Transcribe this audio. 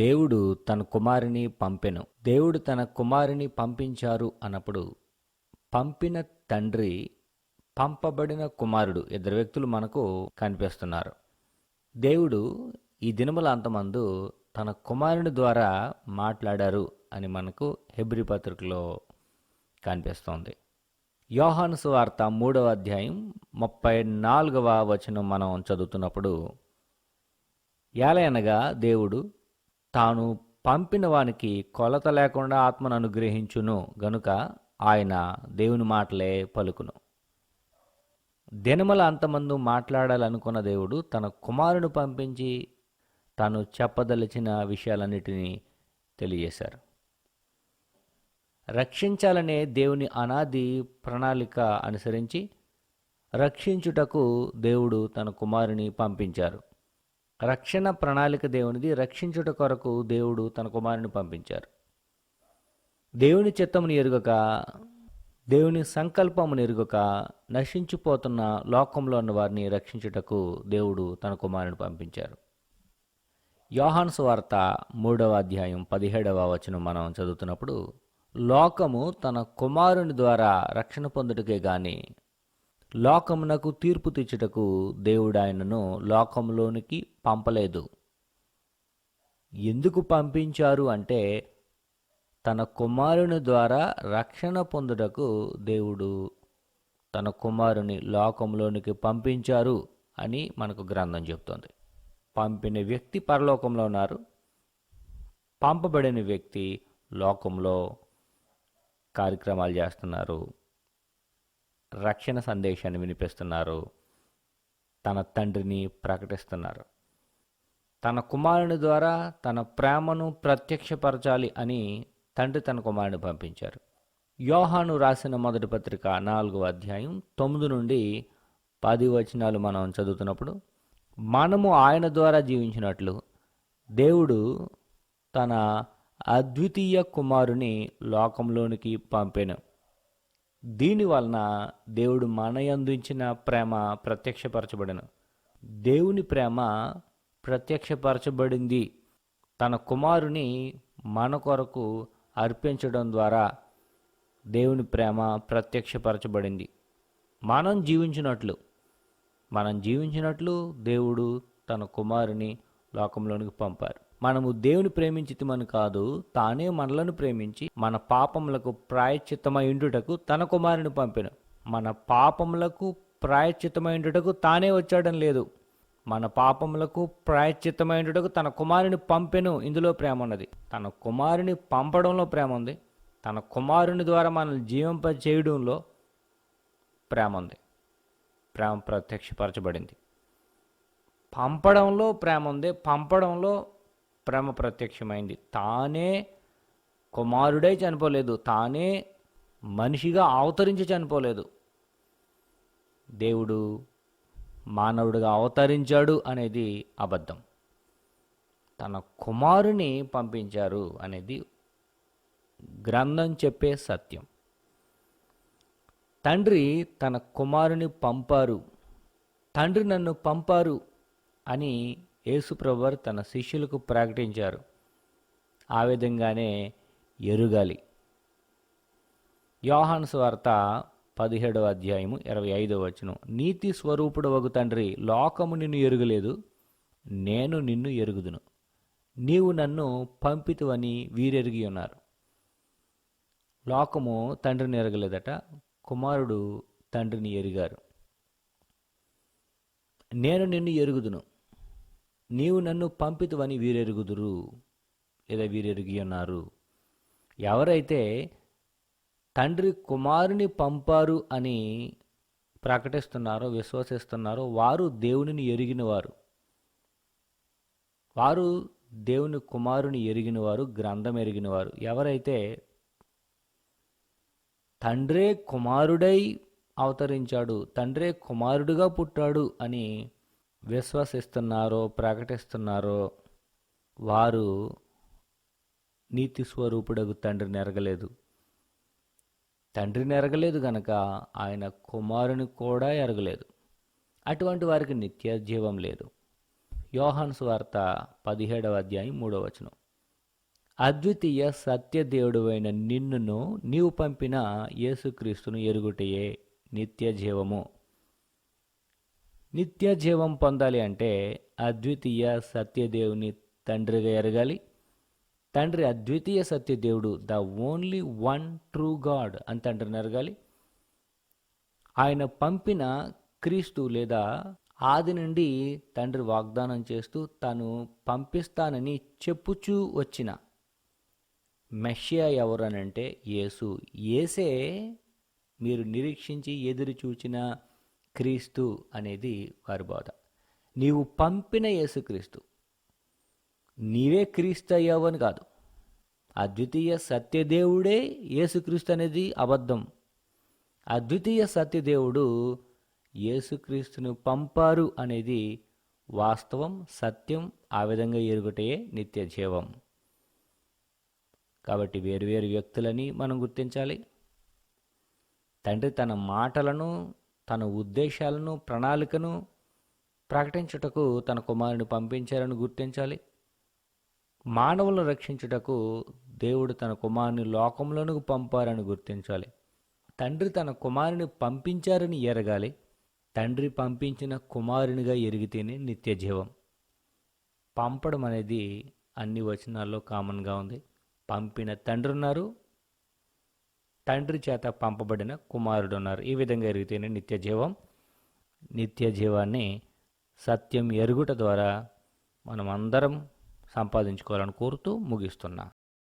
దేవుడు తన కుమారుని పంపెను. దేవుడు తన కుమారుని పంపించారు అన్నప్పుడు పంపిన తండ్రి పంపబడిన కుమారుడు ఇద్దరు వ్యక్తులు మనకు కనిపిస్తున్నారు. దేవుడు ఈ దినముల అంతమందు తన కుమారుని ద్వారా మాట్లాడారు అని మనకు హెబ్రి పత్రికలో కనిపిస్తోంది. యోహాను సువార్త మూడవ అధ్యాయం ముప్పై నాలుగవ వచనం మనం చదువుతున్నప్పుడు ఏలయనగా దేవుడు తాను పంపిన వానికి కొలత లేకుండా ఆత్మను అనుగ్రహించును గనుక ఆయన దేవుని మాటలే పలుకును. దినముల అంతమందు మాట్లాడాలనుకున్న దేవుడు తన కుమారుని పంపించి తాను చెప్పదలిచిన విషయాలన్నిటినీ తెలియజేశారు. రక్షించాలనే దేవుని అనాది ప్రణాళిక అనుసరించి రక్షించుటకు దేవుడు తన కుమారుని పంపించారు. రక్షణ ప్రణాళిక దేవునిది. రక్షించుట కొరకు దేవుడు తన కుమారుని పంపించారు. దేవుని చిత్తమును ఎరుగక దేవుని సంకల్పమును ఎరుగక నశించిపోతున్న లోకంలో ఉన్న వారిని రక్షించుటకు దేవుడు తన కుమారుని పంపించారు. యోహాన్స్ సువార్త మూడవ అధ్యాయం పదిహేడవ వచనం మనం చదువుతున్నప్పుడు లోకము తన కుమారుని ద్వారా రక్షణ పొందుటకే గాని లోకమునకు తీర్పు తెచ్చుటకు దేవుడు ఆయనను లోకంలోనికి పంపలేదు. ఎందుకు పంపించారు అంటే తన కుమారుని ద్వారా రక్షణ పొందుటకు దేవుడు తన కుమారుని లోకంలోనికి పంపించారు అని మనకు గ్రంథం చెప్తోంది. పంపిన వ్యక్తి పరలోకంలో ఉన్నారు. పంపబడిన వ్యక్తి లోకంలో కార్యక్రమాలు చేస్తున్నారు. రక్షణ సందేశాన్ని వినిపిస్తున్నారు. తన తండ్రిని ప్రకటిస్తున్నారు. తన కుమారుని ద్వారా తన ప్రేమను ప్రత్యక్షపరచాలి అని తండ్రి తన కుమారుని పంపించారు. యోహాను రాసిన మొదటి పత్రిక నాలుగవ అధ్యాయం తొమ్మిది నుండి పది వచనాలు మనం చదువుతున్నప్పుడు మనము ఆయన ద్వారా జీవించినట్లు దేవుడు తన అద్వితీయ కుమారుని లోకంలోనికి పంపెను. దీని వలన దేవుడు మనయందించిన ప్రేమ ప్రత్యక్షపరచబడను. దేవుని ప్రేమ ప్రత్యక్షపరచబడింది. తన కుమారుని మన కొరకు అర్పించడం ద్వారా దేవుని ప్రేమ ప్రత్యక్షపరచబడింది. మనం జీవించినట్లు మనం జీవించినట్లు దేవుడు తన కుమారుని లోకంలోనికి పంపారు. మనము దేవుని ప్రేమించితమని కాదు తానే మనలను ప్రేమించి మన పాపములకు ప్రాయచిత్తమైండుటకు తన కుమారుని పంపెను. మన పాపములకు ప్రాయశ్చిత్తమైండుటకు తానే వచ్చాడని లేదు. మన పాపములకు ప్రాయచిత్తమైనటకు తన కుమారుని పంపెను ఇందులో ప్రేమ ఉన్నది. తన కుమారుని పంపడంలో ప్రేమ ఉంది. తన కుమారుని ద్వారా మనల్ని జీవింప చేయడంలో ప్రేమ ఉంది. ప్రేమ ప్రత్యక్షపరచబడింది. పంపడంలో ప్రేమ ఉంది. పంపడంలో ప్రేమ ప్రత్యక్షమైంది. తానే కుమారుడై చనిపోలేదు. తానే మనిషిగా అవతరించి చనిపోలేదు. దేవుడు మానవుడిగా అవతరించాడు అనేది అబద్ధం. తన కుమారుని పంపించారు అనేది గ్రంథం చెప్పే సత్యం. తండ్రి తన కుమారుని పంపారు. తండ్రి నన్ను పంపారు అని యేసుప్రభువారు తన శిష్యులకు ప్రకటించారు. ఆ విధంగానే ఎరుగాలి. యోహాను స్వార్త పదిహేడవ అధ్యాయము ఇరవై ఐదవ వచనం. నీతి స్వరూపుడు ఒక తండ్రి లోకము నిన్ను ఎరుగలేదు నేను నిన్ను ఎరుగుదును. నీవు నన్ను పంపితువని వీరెరిగి ఉన్నారు. లోకము తండ్రిని ఎరగలేదట కుమారుడు తండ్రిని ఎరిగారు. నేను నిన్ను ఎరుగుదును. నీవు నన్ను పంపితువని వీరెరుగుదురు లేదా వీరెరిగి ఉన్నారు ఎవరైతే తండ్రి కుమారుని పంపారు అని ప్రకటిస్తున్నారో విశ్వసిస్తున్నారో వారు దేవునిని ఎరిగినవారు. వారు దేవుని కుమారుని ఎరిగినవారు గ్రంథం ఎరిగినవారు. ఎవరైతే తండ్రే కుమారుడై అవతరించాడు తండ్రే కుమారుడుగా పుట్టాడు అని విశ్వసిస్తున్నారో ప్రకటిస్తున్నారో వారు నీతి స్వరూపుడగు తండ్రిని ఎరగలేదు తండ్రిని ఎరగలేదు గనక ఆయన కుమారుని కూడా ఎరగలేదు. అటువంటి వారికి నిత్య జీవం లేదు. యోహాన్స్ వార్త పదిహేడవ అధ్యాయం మూడవ వచనం. అద్వితీయ సత్యదేవుడు అయిన నిన్నును నీవు పంపిన యేసుక్రీస్తును ఎరుగుటయే నిత్య జీవము నిత్య జీవం పొందాలి అంటే అద్వితీయ సత్యదేవుని తండ్రిగా ఎరగాలి. తండ్రి అద్వితీయ సత్యదేవుడు the only one true God అని తండ్రిని ఎరగాలి. ఆయన పంపిన క్రీస్తు లేదా ఆది నుండి తండ్రి వాగ్దానం చేస్తూ తను పంపిస్తానని చెప్పుచూ వచ్చిన మెషియా ఎవరనంటే యేసు. ఏసే మీరు నిరీక్షించి ఎదురు చూచిన క్రీస్తు అనేది వారి బోధ. నీవు పంపిన యేసుక్రీస్తు. నీవే క్రీస్తు అయ్యావు అని కాదు. అద్వితీయ సత్యదేవుడే యేసుక్రీస్తు అనేది అబద్ధం. అద్వితీయ సత్యదేవుడు యేసుక్రీస్తును పంపారు అనేది వాస్తవం సత్యం ఆ విధంగా ఎరుగుటయే నిత్య జీవం. కాబట్టి వేరువేరు వ్యక్తులని మనం గుర్తించాలి. తండ్రి తన మాటలను తన ఉద్దేశాలను ప్రణాళికను ప్రకటించుటకు తన కుమారుని పంపించారని గుర్తించాలి. మానవులను రక్షించుటకు దేవుడు తన కుమారుని లోకంలోనికి పంపారని గుర్తించాలి. తండ్రి తన కుమారుని పంపించారని ఎరగాలి. తండ్రి పంపించిన కుమారునిగా ఎరిగితేనే నిత్య జీవం పంపడం అనేది అన్ని వచనాల్లో కామన్గా ఉంది. పంపిన తండ్రి ఉన్నారు తండ్రి చేత పంపబడిన కుమారుడు ఉన్నారు ఈ విధంగా ఎరిగితేనే నిత్య జీవం నిత్య జీవాన్ని సత్యం ఎరుగుట ద్వారా మనం అందరం సంపాదించుకోవాలని కోరుతూ ముగిస్తున్నా.